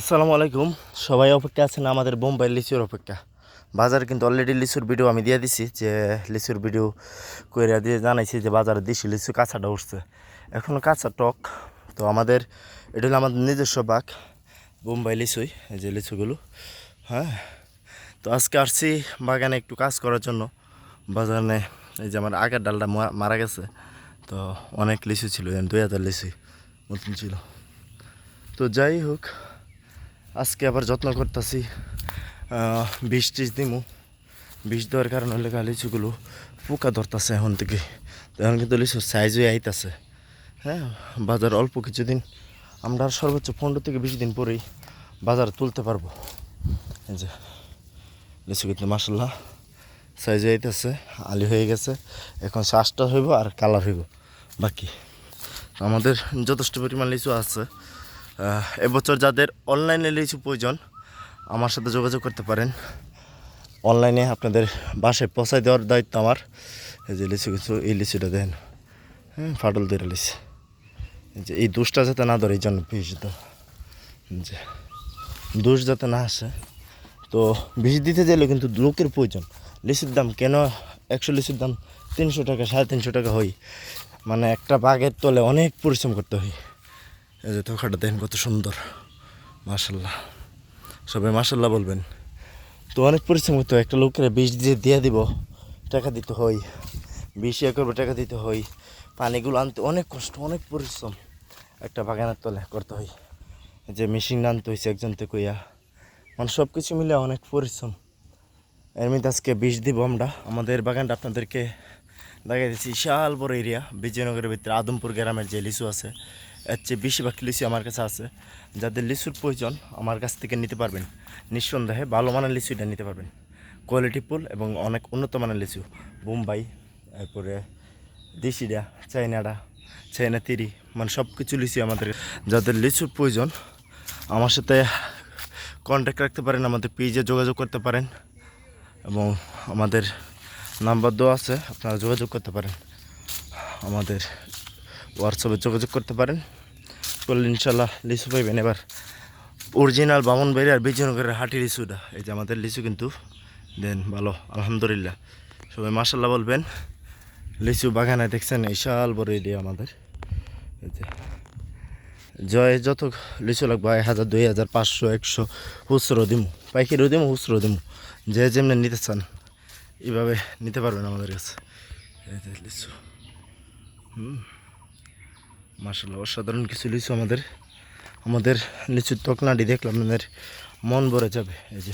আসসালামু আলাইকুম। সবাই অপেক্ষা আছেন আমাদের বোম্বাই লিচুর অপেক্ষা। বাজারে কিন্তু অলরেডি লিচুর ভিডিও আমি দিয়ে দিছি যে, লিচুর ভিডিও কইরা দিয়ে জানাইছি যে, বাজারে দিছি লিচু কাঁচাটা উঠছে। এখনও কাঁচা টক। তো আমাদের, এটা হলো আমাদের নিজস্ব বাঘ বোম্বাই লিচুই যে লিচুগুলো। হ্যাঁ? তো আজকে আসছি বাগানে একটু কাজ করার জন্য। বাগানে এই যে আমার আগের ডালটা মারা গেছে। তো অনেক লিচু ছিল, দুই হাজার লিচু মতন ছিল। তো যাই হোক আজকে আবার যত্ন করতেছি। বিষ টিস দিমু। বিষ দেওয়ার কারণে হলে লিচুগুলো পোকা ধরতেছে এখন থেকে। এখন কিন্তু লিচুর সাইজই আইতাছে। হ্যাঁ বাজার অল্প কিছুদিন। আমরা সর্বোচ্চ পনেরো থেকে বিশ দিন পরেই বাজার তুলতে পারব। যে, লিচু কিন্তু মাসাল্লাহ সাইজে আইতেছে, আলি হয়ে গেছে। এখন শ্বাসটা হইব আর কালার হইব। বাকি, আমাদের যথেষ্ট পরিমাণ লিচু আছে। এবছর যাদের অনলাইনে লিচু প্রয়োজন, আমার সাথে যোগাযোগ করতে পারেন। অনলাইনে আপনাদের বাসায় পৌঁছায় দেওয়ার দায়িত্ব আমার। এই যে লিচু কিছু এই লিচুটা দেন। হ্যাঁ ফাটল ধরে লিচু যে এই দুষটা যাতে না ধরে, এই জন্য দাও যে দুষ যাতে না আসে, তো বিষ দিতে গেলে কিন্তু লোকের প্রয়োজন। লিচুর দাম কেন একশো লিচুর দাম তিনশো টাকা, সাড়ে তিনশো টাকা হয়? মানে একটা বাঘের তলে অনেক পরিশ্রম করতে হয়। এই যে তোখাটা দেখেন কত সুন্দর। মাশাল্লাহ সবাই মাশাল্লাহ বলবেন। তো অনেক পরিশ্রম হয়। একটা লোকের বিষ দিয়ে দিয়ে দিব, টাকা দিতে হয়। বিষ ইয়ে করব, টাকা দিতে হয়। পানিগুলো আনতে অনেক কষ্ট, অনেক পরিশ্রম একটা বাগানের তলে করতে হয়। যে মেশিন আনতে হয়েছে একজন থেকে কইয়া মানে সব কিছু মিলে অনেক পরিশ্রম। এর মধ্যে আজকে বিষ দিব আমরা। আমাদের বাগানটা আপনাদেরকে দেখাই দিচ্ছি। বিশাল বড় এরিয়া বিজয়নগরের ভিতরে আদমপুর গ্রামের যে লিচু আছে এর চেয়ে বেশিরভাগ লিচু আমার কাছে আছে। যাদের লিচুর প্রয়োজন আমার কাছ থেকে নিতে পারবেন। নিঃসন্দেহে ভালো মানের লিচুটা নিতে পারবেন। কোয়ালিটি ফুল এবং অনেক উন্নত মানের লিচু। বোম্বাই তারপরে দেশিটা চাইনাডা চাইনা তিরি মানে সব কিছু লিচু আমাদের। যাদের লিচুর প্রয়োজন, আমার সাথে কন্ট্যাক্ট রাখতে পারেন, আমাদের পেজে যোগাযোগ করতে পারেন। এবং আমাদের নাম্বার দেওয়া আছে, আপনারা যোগাযোগ করতে পারেন। আমাদের হোয়াটসঅ্যাপে যোগাযোগ করতে পারেন। করলে ইনশাল্লাহ লিচু পাইবেন। এবার অরিজিনাল বামনবাড়ি আর বিজয়নগরের হাটি লিচুটা এই যে আমাদের লিচু কিন্তু দেন ভালো, আলহামদুলিল্লাহ। সবাই মাসাল্লাহ বলবেন। লিচু বাগানে দেখছেন, বিশাল বড় এরিয়া আমাদের। এই যে। জয় যত লিচু লাগবে, এক হাজার, দুই হাজার, পাঁচশো, একশো, খুচরো দিমু পাইকারিও দিমু, খুচরো দিমু। যে যেমনি নিতে চান, এইভাবে নিতে পারবেন আমাদের কাছে। লিচু। হুম। মার্শাল্লাহ অসাধারণ কিছু লিচু আমাদের। আমাদের লিচুর তকনাটি দেখলাম আপনাদের মন ভরে যাবে। এই যে,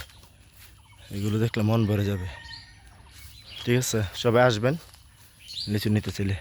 এগুলো দেখলে মন ভরে যাবে। ঠিক আছে, সবাই আসবেন লিচু নিতে চাইলে।